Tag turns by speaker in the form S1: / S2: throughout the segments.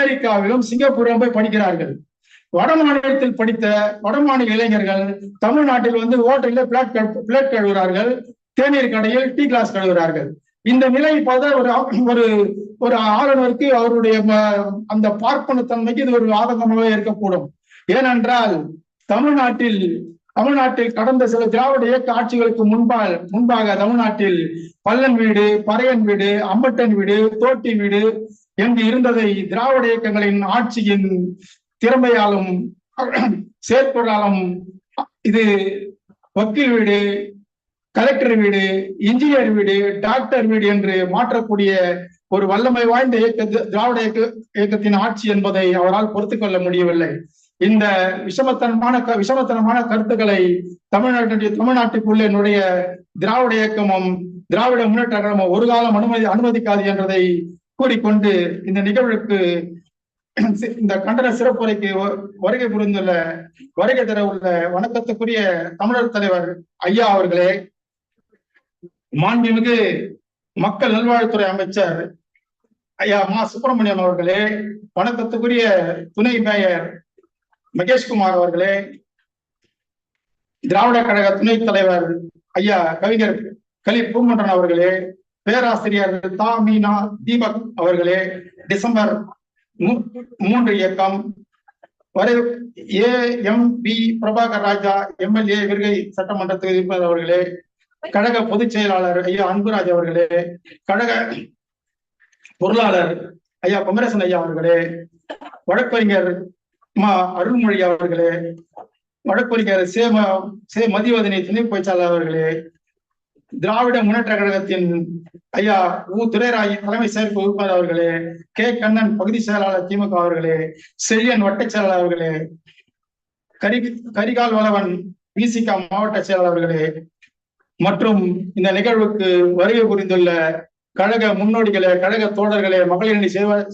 S1: அமெரிக்காவிலும் சிங்கப்பூரிலும் போய் படிக்கிறார்கள். வட மாநிலத்தில் படித்த வட மாநில இளைஞர்கள் தமிழ்நாட்டில் வந்து ஹோட்டலில் பிளேட் பிளேட் கழுவுகிறார்கள் தேநீர் கடையில் டீ கிளாஸ் கழுவுகிறார்கள் இந்த நிலை பார்த்தா ஒரு ஒரு ஒரு ஆளுநருக்கு அவருடைய அந்த பார்ப்பனத்தன்மைக்கு இது ஒரு ஆதங்கமாக இருக்கக்கூடும். ஏனென்றால் தமிழ்நாட்டில் தமிழ்நாட்டில் கடந்த சில திராவிட இயக்க ஆட்சிகளுக்கு முன்பால் முன்பாக தமிழ்நாட்டில் பல்லன் வீடு பறையன் வீடு அம்பட்டன் வீடு தோட்டி வீடு என்று இருந்ததை திராவிட இயக்கங்களின் ஆட்சியின் திறமையாலும் செயற்பொருளாலும் இது வக்கீல் வீடு கலெக்டர் வீடு இன்ஜினியர் வீடு டாக்டர் வீடு என்று மாற்றக்கூடிய ஒரு வல்லமை வாய்ந்த இயக்க திராவிட இயக்க இயக்கத்தின் ஆட்சி என்பதை அவரால் பொறுத்து கொள்ள முடியவில்லை. இந்த விஷமத்தனமான விஷமத்தனமான கருத்துக்களை தமிழ்நாட்டுடைய தமிழ்நாட்டுக்குள்ளே என்னுடைய திராவிட இயக்கமும் திராவிட முன்னேற்ற கழகமும் ஒரு காலம் அனுமதி அனுமதிக்காது என்றதை கூறிக்கொண்டு இந்த நிகழ்வுக்கு இந்த கண்டன சிறப்புரைக்கு வருகை புரிந்துள்ள வருகை தர உள்ள வணக்கத்துக்குரிய தமிழர் தலைவர் ஐயா அவர்களே மாண்புமிகு மக்கள் நல்வாழ்வுத்துறை அமைச்சர் ஐயா மா. சுப்பிரமணியம் அவர்களே வணக்கத்துக்குரிய துணை மேயர் மகேஷ்குமார் அவர்களே திராவிட கழக துணைத் தலைவர் ஐயா கவிஞர் கலி பூமன்றன் அவர்களே பேராசிரியர் தா மீனா தீபக் அவர்களே டிசம்பர் மூன்று இயக்கம் வரை A M P Prabhakar Raja MLA Virugai சட்டமன்ற தொகுதி அவர்களே கழக பொதுச் செயலாளர் ஐயா அன்புராஜ் அவர்களே கழக பொருளாளர் ஐயா குமரேசன் ஐயா அவர்களே வழக்கறிஞர் மா அருள்மொழி அவர்களே வழக்கறிஞர் சே சே மதிவதனை துணை பொய்ச்சாளர் அவர்களே திராவிட முன்னேற்ற கழகத்தின் ஐயா உ. துரைராய் தலைமை செயற்பு உறுப்பினர் அவர்களே கே. கண்ணன் பகுதி செயலாளர் திமுக அவர்களே செழியன் வட்ட செயலாளர் அவர்களே கரி கரிகால் வளவன் விசிகா மாவட்ட செயலாளர்களே மற்றும் இந்த நிகழ்வுக்கு வருகை புரிந்துள்ள கழக முன்னோடிகளே கழக தோழர்களே மகளிரணி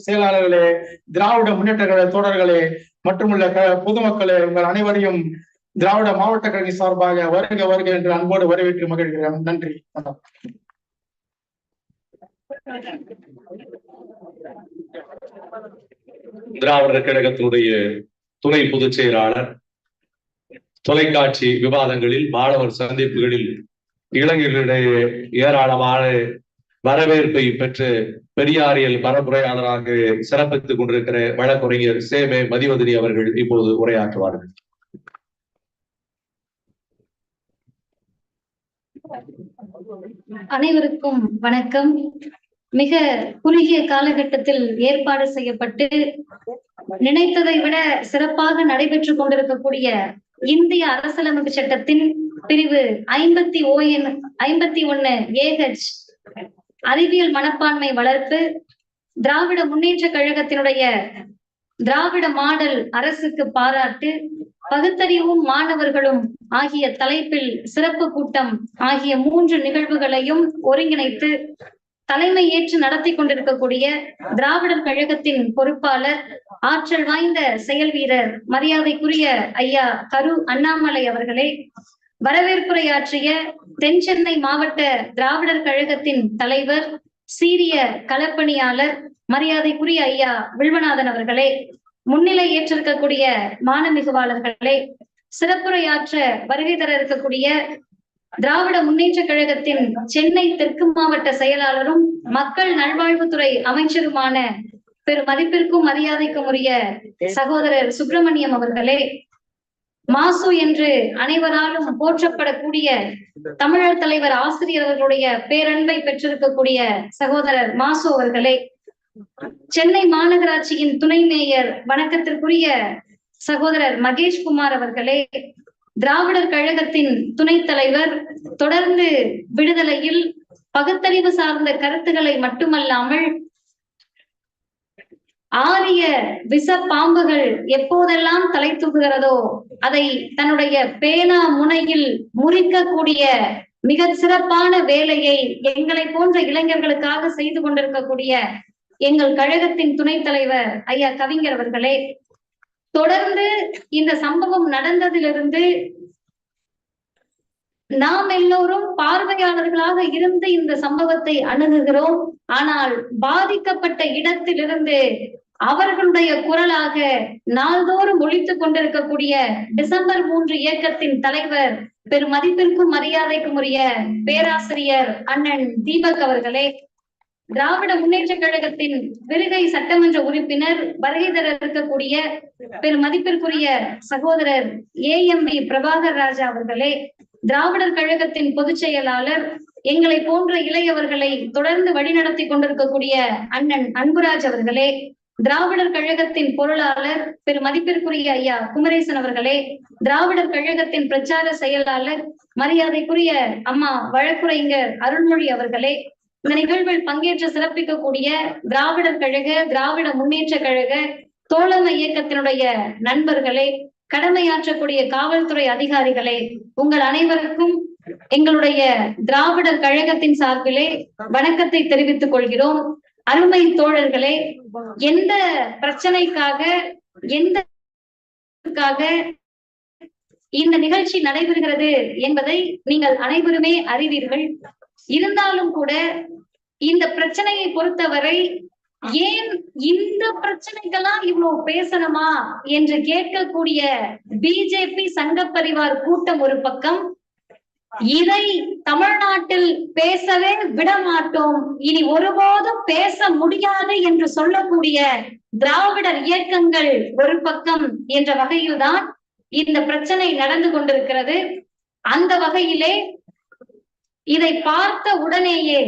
S1: செயலாளர்களே திராவிட முன்னேற்ற கழக தோழர்களே மட்டுமல்ல பொதுமக்களே உங்கள் அனைவரையும் திராவிட மாவட்ட கழக சார்பாக வருக வருக என்று அன்போடு வரவேற்று மகிழ்கிறேன். நன்றி.
S2: திராவிடர் கழகத்தினுடைய துணை பொதுச் செயலாளர் தொலைக்காட்சி விவாதங்களில் மாணவர் சந்திப்புகளில் இளைஞர்களிடையே ஏராளமான வரவேற்பை பெற்று பெரியாரியல் பரப்புரையாளராக சிறப்பித்துக் கொண்டிருக்கிற வழக்குரைஞர் சேமே மதிவதனி அவர்கள் இப்போது உரையாற்றுவார்கள்.
S3: அனைவருக்கும் வணக்கம். மிக குறுகிய காலகட்டத்தில் ஏற்பாடு செய்யப்பட்டு நினைத்ததை விட சிறப்பாக நடைபெற்றுக் கொண்டிருக்கக்கூடிய இந்திய அரசியலமைப்பு சட்டத்தின் பிரிவு ஐம்பத்தி ஓஎன் ஐம்பத்தி ஒன்னு ஏஹெச் அறிவியல் மனப்பான்மை வளர்ப்பு திராவிட முன்னேற்ற கழகத்தினுடைய திராவிட மாடல் அரசுக்கு பாராட்டு பகுத்தறிவும் மாணவர்களும் ஆகிய தலைப்பில் சிறப்பு கூட்டம் ஆகிய மூன்று நிகழ்வுகளையும் ஒருங்கிணைத்து தலைமை ஏற்று நடத்தி கொண்டிருக்கக்கூடிய திராவிடர் கழகத்தின் பொறுப்பாளர் ஆற்றல் வாய்ந்த செயல் வீரர் மரியாதைக்குரிய ஐயா கரு அண்ணாமலை அவர்களே வரவேற்புரையாற்றிய தென் சென்னை மாவட்ட திராவிடர் கழகத்தின் தலைவர் சீரிய களப்பணியாளர் மரியாதைக்குரிய ஐயா வில்வநாதன் அவர்களே முன்னிலை ஏற்றிருக்கக்கூடிய மானமிகுவாளர்களே சிறப்புரையாற்ற வருகை தர இருக்கக்கூடிய திராவிட முன்னேற்ற கழகத்தின் சென்னை தெற்கு மாவட்ட செயலாளரும் மக்கள் நல்வாழ்வுத்துறை அமைச்சருமான பெரு மதிப்பிற்கும் மரியாதைக்கும் உரிய சகோதரர் சுப்பிரமணியம் அவர்களே மாசு என்று அனைவராலும் போற்றப்படக்கூடிய தமிழர் தலைவர் ஆசிரியர் அவர்களுடைய பேரன்பை பெற்றிருக்கக்கூடிய சகோதரர் மாசு அவர்களே சென்னை மாநகராட்சியின் துணை மேயர் வணக்கத்திற்குரிய சகோதரர் மகேஷ்குமார் அவர்களே திராவிடர் கழகத்தின் துணைத் தலைவர் தொடர்ந்து விடுதலையில் பகுத்தறிவு சார்ந்த கருத்துக்களை மட்டுமல்லாமல் ஆரிய விச பாம்புகள் எப்போதெல்லாம் தலை தூக்குகிறதோ அதை தன்னுடைய பேனா முனையில் முறிக்கக்கூடிய மிக சிறப்பான வேலையை எங்களை போன்ற இளைஞர்களுக்காக செய்து கொண்டிருக்கக்கூடிய எங்கள் கழகத்தின் துணைத் தலைவர் ஐயா கவிஞர் அவர்களே தொடர்ந்து இந்த சம்பவம் நடந்ததிலிருந்து நாம் எல்லோரும் பார்வையாளர்களாக இருந்து இந்த சம்பவத்தை அணுகுகிறோம். ஆனால் பாதிக்கப்பட்ட இடத்திலிருந்து அவர்களுடைய குரலாக நாள்தோறும் ஒழித்துக் கொண்டிருக்கக்கூடிய டிசம்பர் மூன்று இயக்கத்தின் தலைவர் பெரும் மதிப்பிற்கும் மரியாதைக்கும் உரிய பேராசிரியர் அண்ணன் தீபக் அவர்களே திராவிட முன்னேற்ற கழகத்தின் விருகை சட்டமன்ற உறுப்பினர் வருகை தர இருக்கக்கூடிய பெரும் மதிப்பிற்குரிய சகோதரர் A M P Prabhakar Raja அவர்களே திராவிடர் கழகத்தின் பொதுச் செயலாளர் எங்களை போன்ற இளையவர்களை தொடர்ந்து வழிநடத்தி கொண்டிருக்கக்கூடிய அண்ணன் அன்புராஜ் அவர்களே திராவிடர் கழகத்தின் பொருளாளர் பெரு மதிப்பிற்குரிய ஐயா குமரேசன் அவர்களே திராவிடர் கழகத்தின் பிரச்சார செயலாளர் மரியாதைக்குரிய அம்மா வழக்குரைஞர் அருள்மொழி அவர்களே இந்த நிகழ்வில் பங்கேற்று சிறப்பிக்கக்கூடிய திராவிடர் கழக திராவிட முன்னேற்ற கழக தோழமை இயக்கத்தினுடைய நண்பர்களே கடமையாற்றக்கூடிய காவல்துறை அதிகாரிகளே உங்கள் அனைவருக்கும் எங்களுடைய திராவிடர் கழகத்தின் சார்பிலே வணக்கத்தை தெரிவித்துக் கொள்கிறோம். அருமை தோழர்களே எந்த பிரச்சனைக்காக எந்த இந்த நிகழ்ச்சி நடைபெறுகிறது என்பதை நீங்கள் அனைவருமே அறிவீர்கள். இருந்தாலும் கூட இந்த பிரச்சனையை பொறுத்தவரை ஏன் இந்த பிரச்சனைக்கெல்லாம் இவ்வளவு பேசணுமா என்று கேட்கக்கூடிய பிஜேபி சங்க பரிவார் கூட்டம் ஒரு பக்கம். இதை தமிழ்நாட்டில் பேசவே விட மாட்டோம் இனி ஒருபோதும் பேச முடியாது என்று சொல்லக்கூடிய திராவிடர் இயக்கங்கள் ஒரு பக்கம் என்ற வகையில்தான் இந்த பிரச்சனை நடந்து கொண்டிருக்கிறது. அந்த வகையிலே இதை பார்த்த உடனேயே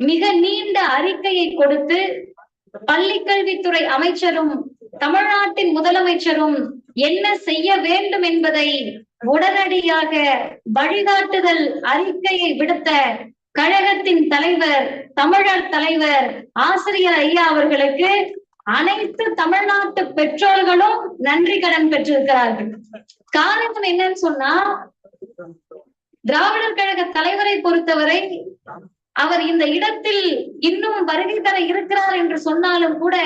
S3: மிக நீண்ட அறிக்கையை கொடுத்து பள்ளிக்கல்வித்துறை அமைச்சரும் தமிழ்நாட்டின் முதலமைச்சரும் என்ன செய்ய வேண்டும் என்பதை உடனடியாக வழிகாட்டுதல் அறிக்கையை விடுத்த கழகத்தின் தலைவர் தமிழர் தலைவர் ஆசிரியர் ஐயா அவர்களுக்கு அனைத்து தமிழ்நாட்டு பெற்றோர்களும் நன்றி கடன் பெற்றிருக்கிறார்கள். காரணம் என்னன்னு சொன்னா திராவிடர் கழக தலைவரை பொறுத்தவரை அவர் இந்த இடத்தில் இன்னும் வருகை தர இருக்கிறார் என்று சொன்னாலும் கூட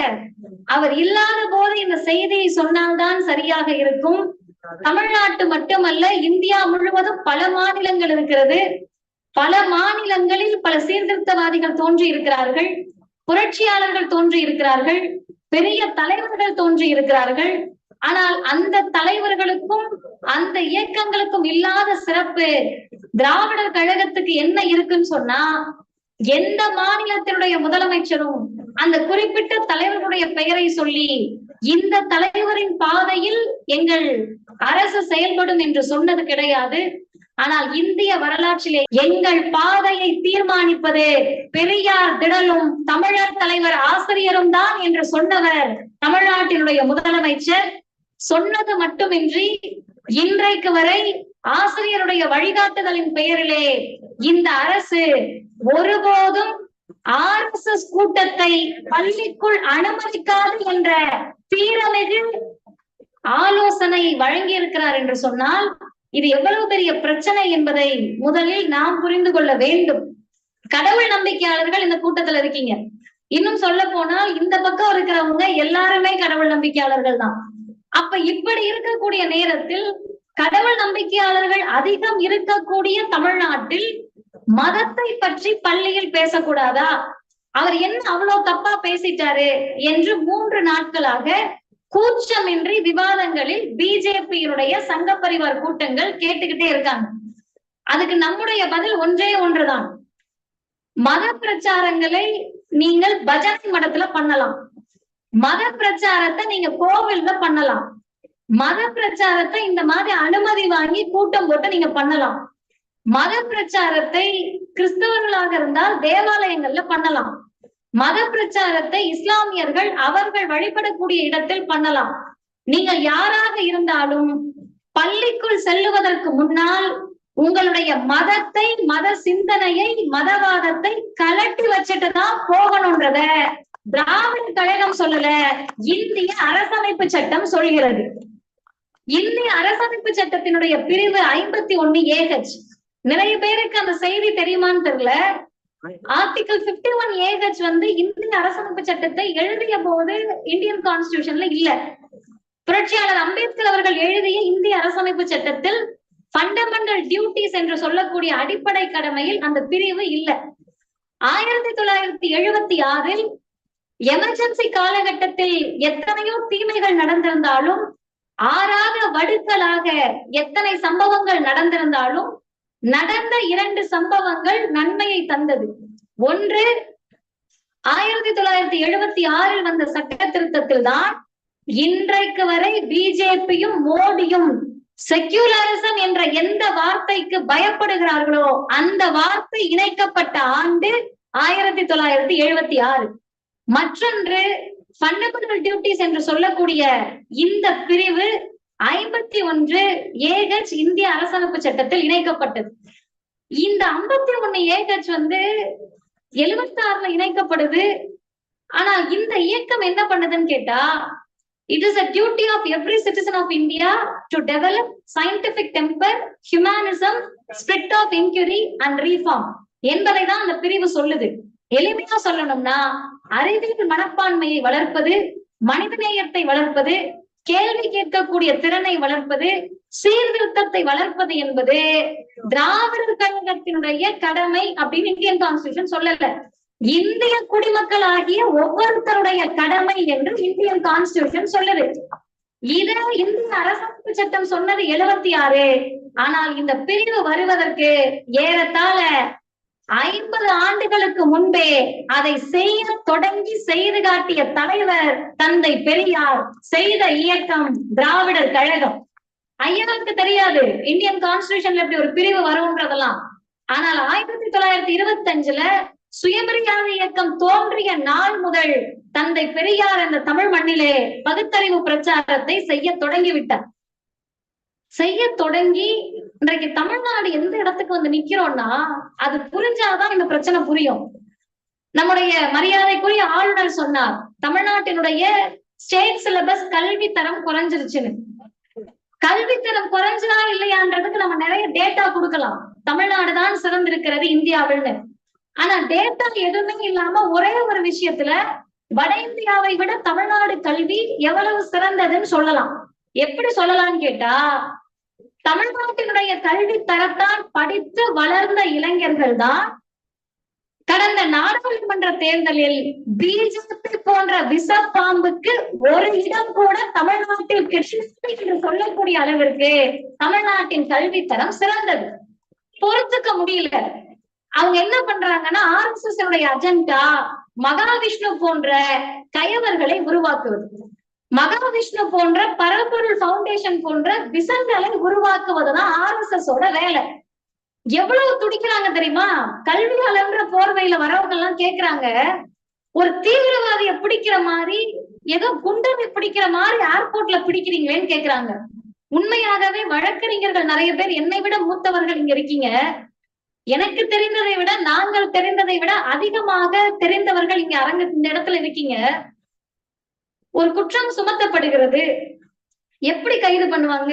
S3: அவர் இல்லாத போது இந்த செய்தியை சொன்னால்தான் சரியாக இருக்கும். தமிழ்நாட்டு மட்டுமல்ல இந்தியா முழுவதும் பல மாநிலங்கள் இருக்கிறது. பல மாநிலங்களில் பல சீர்திருத்தவாதிகள் தோன்றி இருக்கிறார்கள். புரட்சியாளர்கள் தோன்றி இருக்கிறார்கள். பெரிய தலைவர்கள் தோன்றி இருக்கிறார்கள். ஆனால் அந்த தலைவர்களுக்கும் அந்த இயக்கங்களுக்கும் இல்லாத சிறப்பு திராவிடர் கழகத்துக்கு என்ன இருக்குன்னு சொன்னா எந்த மாநிலத்தினுடைய முதலமைச்சரும் அந்த குறிப்பிட்ட தலைவர்களுடைய பெயரை சொல்லி இந்த தலைவரின் பாதையில் எங்கள் அரசு செயல்படும் என்று சொன்னது கிடையாது. ஆனால் இந்திய வரலாற்றிலே எங்கள் பாதையை தீர்மானிப்பது பெரியார் திடலும் தமிழர் தலைவர் ஆசிரியரும் தான் என்று சொன்னவர் தமிழ்நாட்டினுடைய முதலமைச்சர். சொன்னது மட்டுமின்றி இன்றைக்கு வரை ஆசிரியருடைய வழிகாட்டுதலின் பெயரிலே இந்த அரசு ஒருபோதும் ஆர் எஸ் எஸ் கூட்டத்தை பள்ளிக்குள் அனுமதிக்காது என்ற தீரமிகு ஆலோசனை வழங்கி இருக்கிறார் என்று சொன்னால் இது எவ்வளவு பெரிய பிரச்சனை என்பதை முதலில் நாம் புரிந்து கொள்ள வேண்டும். கடவுள் நம்பிக்கையாளர்கள் இந்த கூட்டத்துல இருக்கீங்க. இன்னும் சொல்ல போனால் இந்த பக்கம் இருக்கிறவங்க எல்லாருமே கடவுள் நம்பிக்கையாளர்கள் தான். அப்ப இப்படி இருக்கக்கூடிய நேரத்தில் கடவுள் நம்பிக்கையாளர்கள் அதிகம் இருக்கக்கூடிய தமிழ்நாட்டில் மதத்தை பற்றி பள்ளியில் பேசக்கூடாதா? அவர் என்ன அவ்வளவு தப்பா பேசிட்டாரு என்று மூன்று நாட்களாக கூச்சமின்றி விவாதங்களில் பிஜேபியினுடைய சங்க பரிவார் கூட்டங்கள் கேட்டுக்கிட்டே இருக்காங்க. அதுக்கு நம்முடைய பதில் ஒன்றே ஒன்றுதான். மத பிரச்சாரங்களை நீங்கள் பஜனை மடத்துல பண்ணலாம். மத பிரச்சாரத்தை நீங்க கோவில்ல பண்ணலாம். மத பிரச்சாரத்தை இந்த மாதிரி அனுமதி வாங்கி கூட்டம் போட்டு நீங்க பண்ணலாம். மத பிரச்சாரத்தை கிறிஸ்தவர்களாக இருந்தால் தேவாலயங்கள்ல பண்ணலாம். மத பிரச்சாரத்தை இஸ்லாமியர்கள் அவர்கள் வழிபடக்கூடிய இடத்தில் பண்ணலாம். நீங்கள் யாராக இருந்தாலும் பள்ளிக்குள் செல்லுவதற்கு முன்னால் உங்களுடைய மதத்தை மத சிந்தனையை மதவாதத்தை கலட்டி வச்சுட்டு தான் போகணும்ன்றத திராவிட கழகம் சொல்லல இந்திய அரசமைப்பு சட்டம் சொல்கிறது. இந்திய அரசமைப்பு சட்டத்தினுடைய பிரிவு ஐம்பத்தி ஒண்ணு ஏஹெச் நிறைய பேருக்கு அந்த செய்தி தெரியுமான்னு தெரியல. ஆர்டிகல் பிப்டி ஒன் ஏஹெச் வந்து இந்திய அரசமைப்பு சட்டத்தை எழுதிய போது இந்தியன் கான்ஸ்டிடியூஷன்ல இல்ல. புரட்சியாளர் அம்பேத்கர் அவர்கள் எழுதிய இந்திய அரசமைப்பு சட்டத்தில் ஃபண்டமெண்டல் டியூட்டிஸ் என்று சொல்லக்கூடிய அடிப்படை கடமையில் அந்த பிரிவு இல்ல. ஆயிரத்தி தொள்ளாயிரத்தி எழுபத்தி ஆறில் எமர்ஜென்சி காலகட்டத்தில் எத்தனையோ தீமைகள் நடந்திருந்தாலும் ஆறாத வடுக்களாக எத்தனை சம்பவங்கள் நடந்திருந்தாலும் நடந்த இரண்டு சம்பவங்கள் நன்மையை தந்தது. ஒன்று ஆயிரத்தி தொள்ளாயிரத்தி எழுபத்தி ஆறில் வந்த சட்ட திருத்தத்தில் தான் இன்றைக்கு வரை பிஜேபியும் மோடியும் செக்யூலரிசம் என்ற எந்த வார்த்தைக்கு பயப்படுகிறார்களோ அந்த வார்த்தை இணைக்கப்பட்ட ஆண்டு ஆயிரத்தி தொள்ளாயிரத்தி எழுபத்தி ஆறு. மற்றொன்று ஃபண்டமெண்டல் டியூட்டிஸ் என்று சொல்லக்கூடிய இந்த பிரிவு ஐம்பத்தி ஒன்று ஏகச் இந்திய அரசமைப்பு சட்டத்தில் இணைக்கப்பட்டது. இந்த ஐம்பத்தி ஒண்ணு ஏகச் வந்து எழுபத்தி ஆறுல இணைக்கப்படுது. ஆனா இந்த இயக்கம் என்ன பண்ணுதுன்னு கேட்டா it is a duty of every citizen of India to develop scientific temper humanism spirit of inquiry and reform என்பதை தான் அந்த பிரிவு சொல்லுது. எளிமையா சொல்லணும்னா அறிவியல் மனப்பான்மையை வளர்ப்பது மனிதநேயத்தை வளர்ப்பது கேள்வி கேட்கக்கூடிய திறனை வளர்ப்பது சீர்திருத்தத்தை வளர்ப்பது என்பது திராவிடர் கழகத்தினுடைய கடமை அப்படின்னு இந்தியன் கான்ஸ்டியூஷன் சொல்லல. இந்திய குடிமக்கள் ஆகிய ஒவ்வொருத்தருடைய கடமை என்று இந்தியன் கான்ஸ்டியூஷன் சொல்லுது. இத இந்திய அரசமைப்பு சட்டம் சொன்னது எழுபத்தி ஆறு. ஆனால் இந்த பிரிவு வருவதற்கு ஏறத்தாழ ஐம்பது ஆண்டுகளுக்கு முன்பே அதை செய்ய தொடங்கி செய்து காட்டிய தலைவர் தந்தை பெரியார் செய்த இயக்கம் திராவிடர் கழகம். ஐயாவுக்கு தெரியாது இந்தியன் கான்ஸ்டியூஷன்ல இப்படி ஒரு பிரிவு வரும்ன்றதெல்லாம். ஆனால் ஆயிரத்தி தொள்ளாயிரத்தி இருபத்தி அஞ்சுல சுயமரியாதை இயக்கம் தோன்றிய நாள் முதல் தந்தை பெரியார் அந்த தமிழ் மண்ணிலே பகுத்தறிவு பிரச்சாரத்தை செய்ய தொடங்கிவிட்டார் செய்ய தொடங்கி இன்றைக்கு தமிழ்நாடு எந்த இடத்துக்கு வந்து நிக்கிறோம்னா அது புரிஞ்சாதான் இந்த பிரச்சனை புரியும். நம்முடைய மரியாதைக்குரிய ஆளுநர் சொன்னார் தமிழ்நாட்டினுடைய ஸ்டேட் சிலபஸ் கல்வி தரம் குறைஞ்சிருச்சுன்னு. கல்வி தரம் இல்லையான்றதுக்கு நம்ம நிறைய டேட்டா கொடுக்கலாம். தமிழ்நாடு தான் சிறந்திருக்கிறது இந்தியாவில்னு. ஆனா டேட்டா எதுவுமே இல்லாம ஒரே ஒரு விஷயத்துல வட இந்தியாவை விட தமிழ்நாடு கல்வி எவ்வளவு சிறந்ததுன்னு சொல்லலாம். எப்படி சொல்லலாம்னு கேட்டா தமிழ்நாட்டினுடைய கல்வி தரத்தால் படித்து வளர்ந்த இளைஞர்கள் தான் கடந்த நாடாளுமன்ற தேர்தலில் பிஜேபி போன்ற விஷ பாம்புக்கு ஒரு இடம் கூட தமிழ்நாட்டில் கிடையாது என்று சொல்லக்கூடிய அளவிற்கு தமிழ்நாட்டின் கல்வி தரம் சிறந்தது. பொறுத்துக்க முடியல. அவங்க என்ன பண்றாங்கன்னா R S S agenda Mahavishnu போன்ற கயவர்களை உருவாக்குவது. மகாவிஷ்ணு போன்ற பரம்பொருள் பவுண்டேஷன் போன்ற விசங்களை உருவாக்குவதுதான் ஆர் எஸ் எஸ் ஓட வேலை. எவ்வளவு துடிக்கிறாங்க தெரியுமா? கல்வியாளர்ன்ற போர்வையில வரவங்க எல்லாம் கேக்குறாங்க ஒரு தீவிரவாதிய பிடிக்கிற மாதிரி ஏதோ குண்டனை பிடிக்கிற மாதிரி ஏர்போர்ட்ல பிடிக்கிறீங்களேன்னு கேக்குறாங்க. உண்மையாகவே வழக்கறிஞர்கள் நிறைய பேர் என்னை விட மூத்தவர்கள் இங்க இருக்கீங்க. எனக்கு தெரிந்ததை விட நாங்கள் தெரிந்ததை விட அதிகமாக தெரிந்தவர்கள் இங்க அரங்க இந்த இடத்துல இருக்கீங்க. ஒரு குற்றம் சுமத்தப்படுகிறது. எப்படி கைது பண்ணுவாங்க?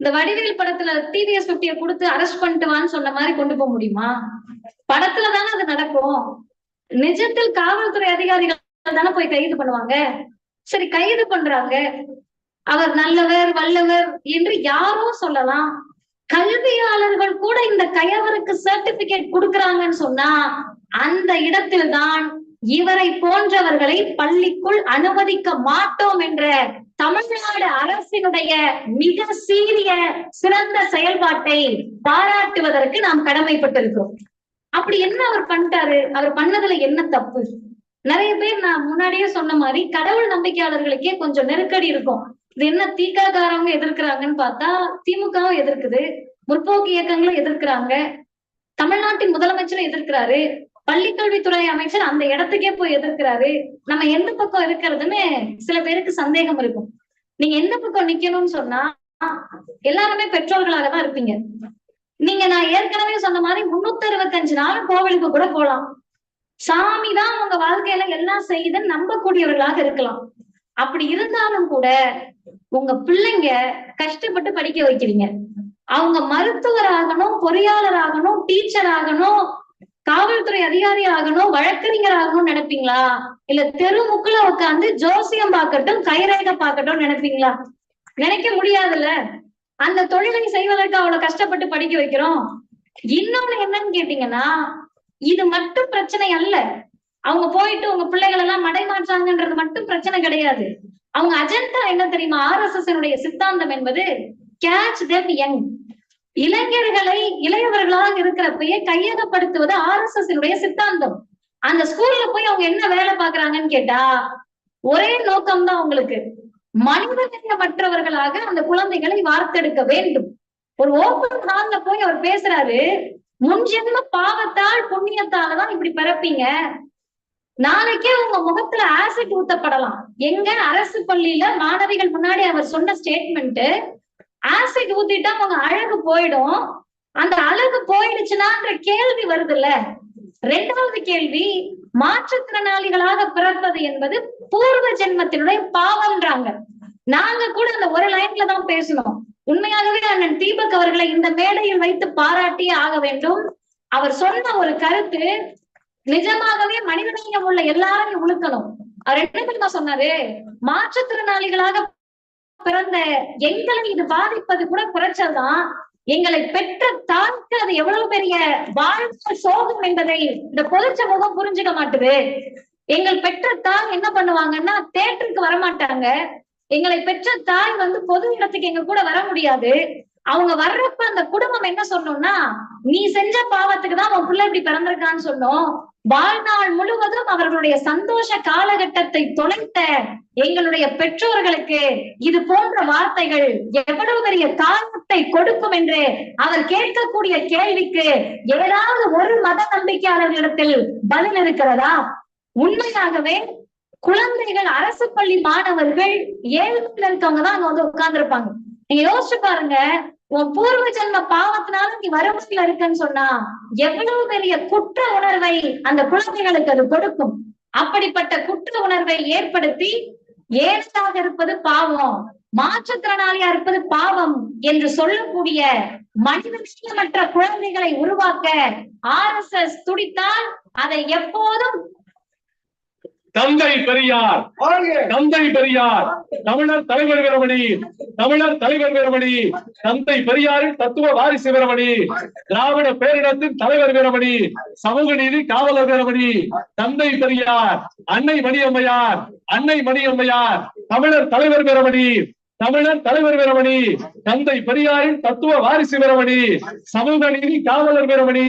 S3: இந்த வடிவேல் படத்துல டிவிஎஸ் பிப்டிய கொடுத்து அரெஸ்ட் பண்ணிட்டு வான்னு சொன்ன மாதிரி கொண்டு போக முடியுமா? படத்துல தானே அது நடக்கும். நிஜத்தில் காவல்துறை அதிகாரிகள் தானே போய் கைது பண்ணுவாங்க. சரி கைது பண்றாங்க. அவர் நல்லவர் வல்லவர் என்று யாரோ சொல்லலாம். கல்வியாளர்கள் கூட இந்த கயவருக்கு சர்டிபிகேட் கொடுக்கறாங்கன்னு சொன்னா அந்த இடத்தில்தான் இவரை போன்றவர்களை பள்ளிக்குள் அனுமதிக்க மாட்டோம் என்ற தமிழ்நாடு அரசினுடைய மிக சீரிய சிறந்த செயல்பாட்டை பாராட்டுவதற்கு நாம் கடமைப்பட்டிருக்கிறோம். அப்படி என்ன அவர் பண்ணிட்டாரு? அவர் பண்ணதுல என்ன தப்பு? நிறைய பேர் நான் முன்னாடியே சொன்ன மாதிரி கடவுள் நம்பிக்கையாளர்களுக்கே கொஞ்சம் நெருக்கடி இருக்கும். இது என்ன தீக்காக்காரவங்க எதிர்க்கிறாங்கன்னு பார்த்தா திமுகவும் எதிர்க்குது முற்போக்கு இயக்கங்களும் எதிர்க்கிறாங்க. தமிழ்நாட்டின் முதலமைச்சரும் எதிர்க்கிறாரு. பள்ளிக்கல்வித்துறை அமைச்சர் அந்த இடத்துக்கே போய் எதிர்க்கிறாரு. நம்ம எந்த பக்கம் இருக்கிறதுன்னு சில பேருக்கு சந்தேகம் இருக்கும். நீங்க எந்த பக்கம் நிக்கணும்னு சொன்னா எல்லாருமே பெற்றோர்களாக தான் இருப்பீங்க. நீங்க நான் ஏற்கனவே சொன்ன மாதிரி முன்னூத்தி அறுபத்தஞ்சு நாள் கோவிலுக்கு கூட போலாம். சாமி தான் உங்க வாழ்க்கையில எல்லாம் செய்யுதுன்னு நம்பக்கூடியவர்களாக இருக்கலாம். அப்படி இருந்தாலும் கூட உங்க பிள்ளைங்க கஷ்டப்பட்டு படிக்க வைக்கிறீங்க. அவங்க மருத்துவர் ஆகணும் பொறியாளர் ஆகணும் டீச்சர் ஆகணும் காவல்துறை அதிகாரி ஆகணும் வழக்கறிஞர் ஆகணும்னு நினைப்பீங்களா? இல்ல தெருமுக்குல உட்காந்து ஜோசியம் பார்க்கட்டும் கைரேகை பார்க்கட்டும் நினைப்பீங்களா? நினைக்க முடியாதுல்ல. அந்த தொழிலை செய்வதற்கு அவ்வளவு கஷ்டப்பட்டு படிக்க வைக்கிறோம். இன்னொன்னு என்னன்னு கேட்டீங்கன்னா இது மட்டும் பிரச்சனை அல்ல. அவங்க போயிட்டு உங்க பிள்ளைகள் எல்லாம் மடைமாற்றாங்கன்றது மட்டும் பிரச்சனை கிடையாது. அவங்க அஜெண்டா என்ன தெரியுமா? ஆர் எஸ் எஸ் சித்தாந்தம் என்பது கேட்ச் தெம் யங் இளைஞர்களை இளையவர்களாக இருக்கிறப்பயே கையகப்படுத்துவது ஆர் எஸ் எஸ் சித்தாந்தம். அந்த ஸ்கூல்ல போய் அவங்க என்ன வேலை பாக்குறாங்கன்னு கேட்டா ஒரே நோக்கம் தான் அவங்களுக்கு. மனிதநேயமற்றவர்களாக அந்த குழந்தைகளை வார்த்தெடுக்க வேண்டும். ஒரு ஓப்பன் ஹால்ல போய் அவர் பேசுறாரு முன்ஜென்ம பாவத்தால் புண்ணியத்தால தான் இப்படி பிறப்பீங்க. நாளைக்கே உங்க முகத்துல ஆசிட் ஊத்தப்படலாம். எங்க அரசு பள்ளியில மாணவிகள் முன்னாடி அவர் சொன்ன ஸ்டேட்மெண்ட் ஆசிட் ஊத்திட்டா அவங்க அழகு போயிடும். அந்த அழகு போயிடுச்சுனான்ற கேள்வி வருது இல்ல ரெண்டாவது கேள்வி மாற்றுத்திறனாளிகளாக பிறப்பது என்பது பூர்வ ஜென்மத்தினுடைய பாவம்ன்றாங்க. நாங்க கூட அந்த ஒரு லைன்ல தான் பேசணும் உண்மையாகவே அண்ணன் தீபக் அவர்களை இந்த மேடையில் வைத்து பாராட்டியே ஆக வேண்டும். அவர் சொன்ன ஒரு கருத்து நிஜமாகவே மனிதநேயம் உள்ள எல்லாரையும் உழுக்கணும். அவர் என்ன தெரியுமா சொன்னாரு? மாற்றுத்திறனாளிகளாக பிறந்த எங்களை இது பாதிப்பது கூட குறைச்சல்தான் எங்களை பெற்ற தாய்க்கு அது எவ்வளவு பெரிய வாழ்க்கை சோகம் என்பதை இந்த பொது சமூகம் புரிஞ்சுக்க மாட்டுது. எங்கள் பெற்ற தாய் என்ன பண்ணுவாங்கன்னா தேட்டருக்கு வரமாட்டாங்க. எங்களை பெற்ற தாய் வந்து பொது இடத்துக்கு எங்க கூட வர முடியாது. அவங்க வர்றப்ப அந்த குடும்பம் என்ன சொன்னோம்னா நீ செஞ்ச பாவத்துக்கு தான் உன் பிள்ளை இப்படி பிறந்திருக்கான்னு சொன்னோம். வாழ்நாள் முழுவதும் அவர்களுடைய சந்தோஷ காலகட்டத்தை தொலைத்த எங்களுடைய பெற்றோர்களுக்கு இது போன்ற வார்த்தைகள் எவ்வளவு பெரிய காரணத்தை கொடுக்கும் என்று அவர் கேட்கக்கூடிய கேள்விக்கு ஏதாவது ஒரு மத நம்பிக்கையாளர்களிடத்தில் பதில் இருக்கிறதா? உண்மையாகவே குழந்தைகள் அரசு பள்ளி மாணவர்கள் ஏழ்மையில இருக்கவங்க தான் அங்க வந்து உட்கார்ந்து இருப்பாங்க நீங்க யோசிச்சு பாருங்க உன் பூர்வ ஜென்ம பாவத்தினால நீ வறுமையில இருக்கன்னு சொன்னா எவ்வளவு பெரிய குற்ற உணர்வை அந்த குழந்தைகளுக்கு அது கொடுக்கும்? அப்படிப்பட்ட குற்ற உணர்வை ஏற்படுத்தி ஏழையாக இருப்பது பாவம் மாற்றுத்திறனாளியா இருப்பது பாவம் என்று சொல்லக்கூடிய மனிதமற்ற குழந்தைகளை உருவாக்க ஆர் எஸ் எஸ் துடித்தால் அதை எப்போதும்
S2: தந்தை பெரியார். தந்தை பெரியார். தமிழர் தலைவர் வீரமணி. தமிழர் தலைவர் வீரமணி. தந்தை பெரியாரின் தத்துவ வாரிசு வீரமணி. திராவிட பேரினத்தின் தலைவர் வீரமணி. சமூக நீதி காவலர் வீரமணி. தந்தை பெரியார். அன்னை மணியம்மையார். அன்னை மணியம்மையார். தமிழர் தலைவர் வீரமணி. தமிழர் தலைவர் வீரமணி தந்தை பெரியாரின் தத்துவ வாரிசு வீரமணி சமூக நீதி காவலர் வீரமணி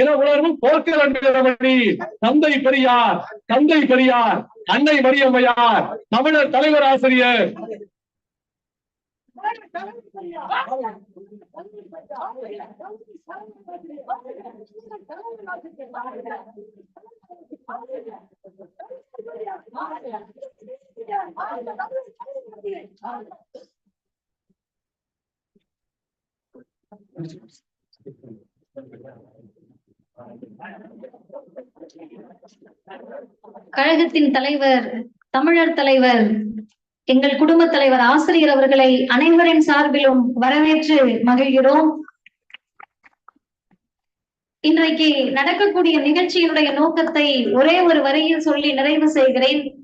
S2: இன உணர்வு போர்க்கலன் வீரமணி தந்தை பெரியார் தந்தை பெரியார் அன்னை மரியம்மையார் தமிழர் தலைவர் ஆசிரியர்.
S3: கழகத்தின் தலைவர் தமிழர் தலைவர் எங்கள் குடும்ப தலைவர் ஆசிரியர் அவர்களை அனைவரின் சார்பிலும் வரவேற்று மகிழ்கிறோம். இன்றைக்கு நடக்கக்கூடிய நிகழ்ச்சியினுடைய நோக்கத்தை ஒரே ஒரு வரியில் சொல்லி நிறைவு செய்கிறேன்.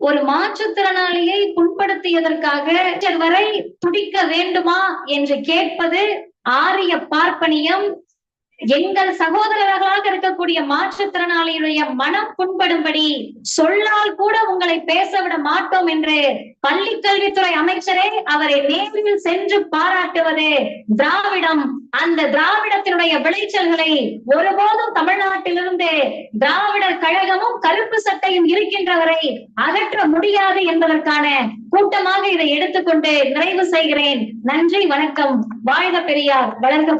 S3: ஒரு மாற்றுத்திறனாளியை புண்படுத்தியதற்காக வரை துடிக்க வேண்டுமா என்று கேட்பது ஆரிய பார்ப்பனியம் எங்கள் சகோதரர்களாக இருக்கக்கூடிய மாற்றுத்திறனாளியுடைய மனம் புண்படும்படி சொல்லால் கூட உங்களை பேச விட மாட்டோம் என்று பள்ளி கல்வித்துறை அமைச்சரே அவரை நேரில் சென்று பாராட்டுவது திராவிடம். அந்த திராவிடத்தினுடைய விளைச்சல்களை ஒருபோதும் தமிழ்நாட்டிலிருந்து திராவிடர் கழகமும் கருப்பு சட்டையும் இருக்கின்றவரை அகற்ற முடியாது என்பதற்கான கூட்டமாக இதை எடுத்துக்கொண்டு நிறைவு செய்கிறேன். நன்றி வணக்கம். வாழ்க பெரியார். வளர்க்க